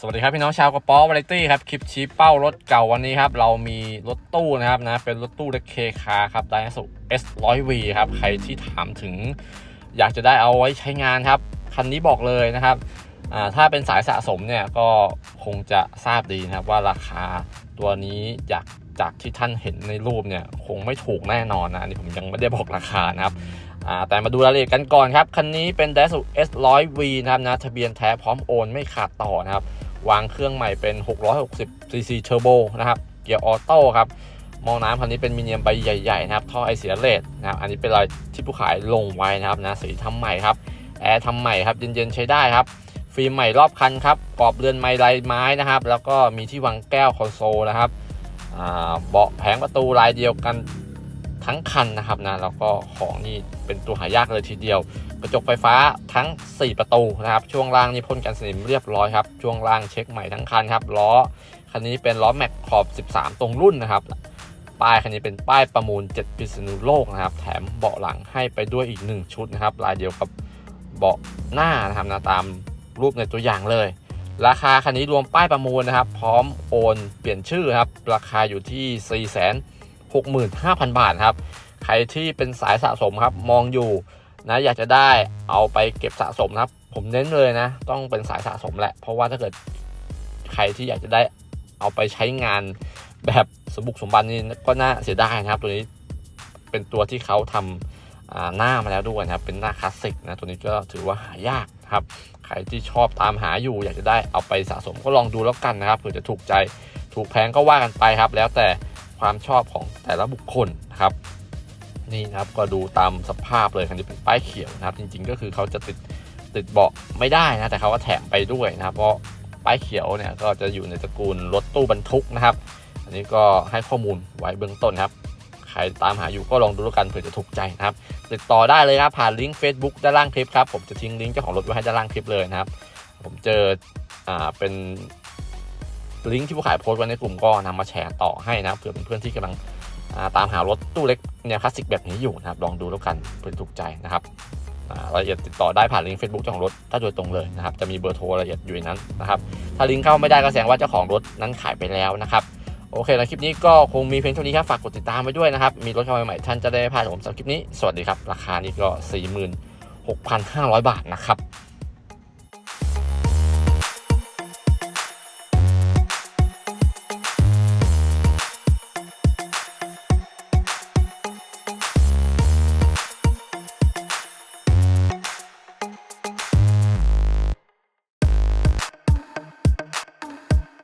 สวัสดีครับพี่น้องชาวกระป๋อวาไรตี้ครับคลิปชี้เป้ารถเก่าวันนี้ครับเรามีรถตู้นะครับนะเป็นรถตู้เล็กเคคาครับไดสุ S 1 0 0 V ครับใครที่ถามถึง อยากจะได้เอาไว้ใช้งานครับคันนี้บอกเลยนะครับถ้าเป็นสายสะสมเนี่ยก็คงจะทราบดีนะครับว่าราคาตัวนี้จากจากที่ท่านเห็นในรูปเนี่ยคงไม่ถูกแน่นอนนะนี่ผมยังไม่ได้บอกราคานะครับแต่มาดูรายละเอียดกันก่อนครับคันนี้เป็น d a s u S 1 0 0 V นะครับนะทะเบียนแท้พร้อมโอนไม่ขาดต่อนะครับ วางเครื่องใหม่เป็น 660 cc Turbo นะครับ เกียร์ออโต้ครับมองน้ำคันนี้เป็นมิเนียมใบใหญ่ๆนะครับ ท่อไอเสียเลสนะครับ อันนี้เป็นรายที่ผู้ขายลงไว้นะครับนะ สีทำใหม่ครับ แอร์ทำใหม่ครับ เย็นๆใช้ได้ครับ ฟิล์มใหม่รอบคันครับ กรอบเรือนไม้ลายไม้นะครับ แล้วก็มีที่วางแก้วคอนโซลนะครับเบาะแผงประตูลายเดียวกัน ทั้งคันนะครับนะแล้วก็ของนี่เป็นตัวหายากเลยทีเดียว กระจกไฟฟ้าทั้ง 4 ประตูนะครับ ช่วงล่างนี่พ่นกันสนิมเรียบร้อยครับช่วงล่างเช็คใหม่ทั้งคันครับล้อคันนี้เป็นล้อแม็กขอบ 13 ตรงรุ่นนะครับป้ายคันนี้เป็นป้ายประมูล 7 พิษณุโลกนะครับ แถมเบาะหลังให้ไปด้วยอีก 1 ชุดนะครับลายเดียวกับเบาะหน้านะครับนะตามรูปในตัวอย่างเลย ราคาคันนี้รวมป้ายประมูลนะครับ พร้อมโอนเปลี่ยนชื่อครับ ราคาอยู่ที่4 6 5 0 0 0 บาทครับ ใครที่เป็นสายสะสมครับ มองอยู่นะอยากจะได้เอาไปเก็บสะสมนะครับ ผมเน้นเลยนะ ต้องเป็นสายสะสมแหละ เพราะว่าถ้าเกิดใครที่อยากจะได้เอาไปใช้งานแบบสมบุกสมบันนี่ก็น่าเสียดายนะครับ ตัวนี้เป็นตัวที่เขาทำหน้ามาแล้วด้วยนะครับ เป็นหน้าคลาสสิกนะ ตัวนี้ก็ถือว่าหายากครับ ใครที่ชอบตามหาอยู่ อยากจะได้เอาไปสะสมก็ลองดูแล้วกันนะครับเผื่อจะถูกใจถูกแพงก็ว่ากันไปครับ แล้วแต่ ความชอบของแต่ละบุคคลนะครับนี่นะครับก็ดูตามสภาพเลยคันนี้เป็นป้ายเขียวนะครับ จริงๆก็คือเขาจะติดติดเบาะไม่ได้นะแต่เขาก็แถมไปด้วยนะครับ เพราะป้ายเขียวเนี่ยก็จะอยู่ในตระกูลรถตู้บรรทุกนะครับ อันนี้ก็ให้ข้อมูลไว้เบื้องต้นครับใครตามหาอยู่ก็ลองดูแล้วกันเผื่อจะถูกใจนะครับ ติดต่อได้เลยครับผ่านลิงก์ Facebook ด้านล่างคลิปครับผมจะทิ้งลิงก์เจ้าของรถไว้ให้ด้านล่างคลิปเลยนะครับ ผมเจออ่าเป็น ลิงก์ที่ผู้ขายโพสต์ไว้ในกลุ่มก็นำมาแชร์ต่อให้นะเผื่อเป็นเพื่อนที่กำลังาตามหารถตู้เล็กแนวคลาสสิกแบบนี้อยู่นะครับลองดูแล้วกันเพื่อถูกใจนะครับรายละเอียดติดต่อได้ผ่านลิงก์ Facebook เจ้าของรถถ้าโดยตรงเลยนะครับจะมีเบอร์โทรรายละเอียดอยู่ในนั้นนะครับถ้าลิงก์เข้าไม่ได้ก็แสดงว่าเจ้าของรถนั้นขายไปแล้วนะครับโอเคแล้วคลิปนี้ก็คงมีเพียงเท่านี้ครับฝากกดติดตามไว้ด้วยนะครับ มีรถเข้ามาใหม่ๆท่านจะได้พลาดผมสำหรับคลิปนี้ สวัสดีครับ ราคานี้ก็ 46,500 บาทนะครับ